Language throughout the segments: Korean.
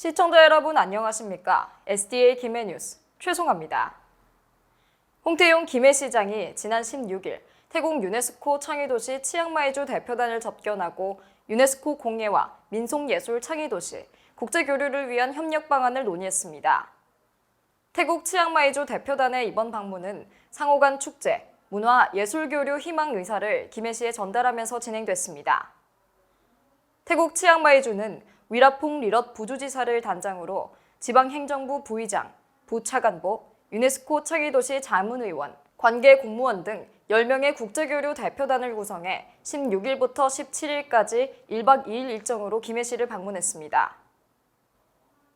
시청자 여러분 안녕하십니까? SDA 김해 뉴스 최송합니다. 홍태용 김해 시장이 지난 16일 태국 유네스코 창의도시 치앙마이주 대표단을 접견하고 유네스코 공예와 민속예술 창의도시 국제교류를 위한 협력 방안을 논의했습니다. 태국 치앙마이주 대표단의 이번 방문은 상호 간 축제, 문화, 예술교류 희망 의사를 김해시에 전달하면서 진행됐습니다. 태국 치앙마이주는 위라퐁 리럿 부주지사를 단장으로 지방행정부 부의장, 부차관보, 유네스코 창의도시 자문의원, 관계 공무원 등 10명의 국제교류 대표단을 구성해 16일부터 17일까지 1박 2일 일정으로 김해 시를 방문했습니다.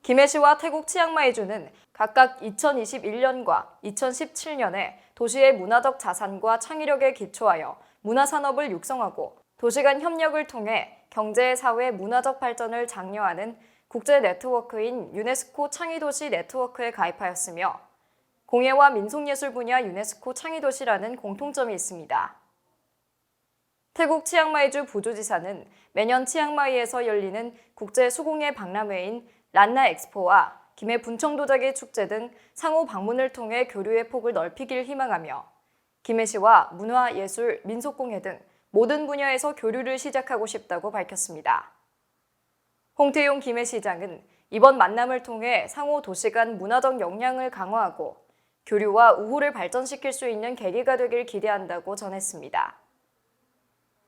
김해 시와 태국 치앙마이주는 각각 2021년과 2017년에 도시의 문화적 자산과 창의력에 기초하여 문화산업을 육성하고 도시 간 협력을 통해 경제, 사회, 문화적 발전을 장려하는 국제 네트워크인 유네스코 창의도시 네트워크에 가입하였으며 공예와 민속예술 분야 유네스코 창의도시라는 공통점이 있습니다. 태국 치앙마이주 부주지사는 매년 치앙마이에서 열리는 국제 수공예 박람회인 란나 엑스포와 김해 분청도자기 축제 등 상호 방문을 통해 교류의 폭을 넓히길 희망하며 김해시와 문화, 예술, 민속공예 등 모든 분야에서 교류를 시작하고 싶다고 밝혔습니다. 홍태용 김해 시장은 이번 만남을 통해 상호 도시 간 문화적 역량을 강화하고 교류와 우호를 발전시킬 수 있는 계기가 되길 기대한다고 전했습니다.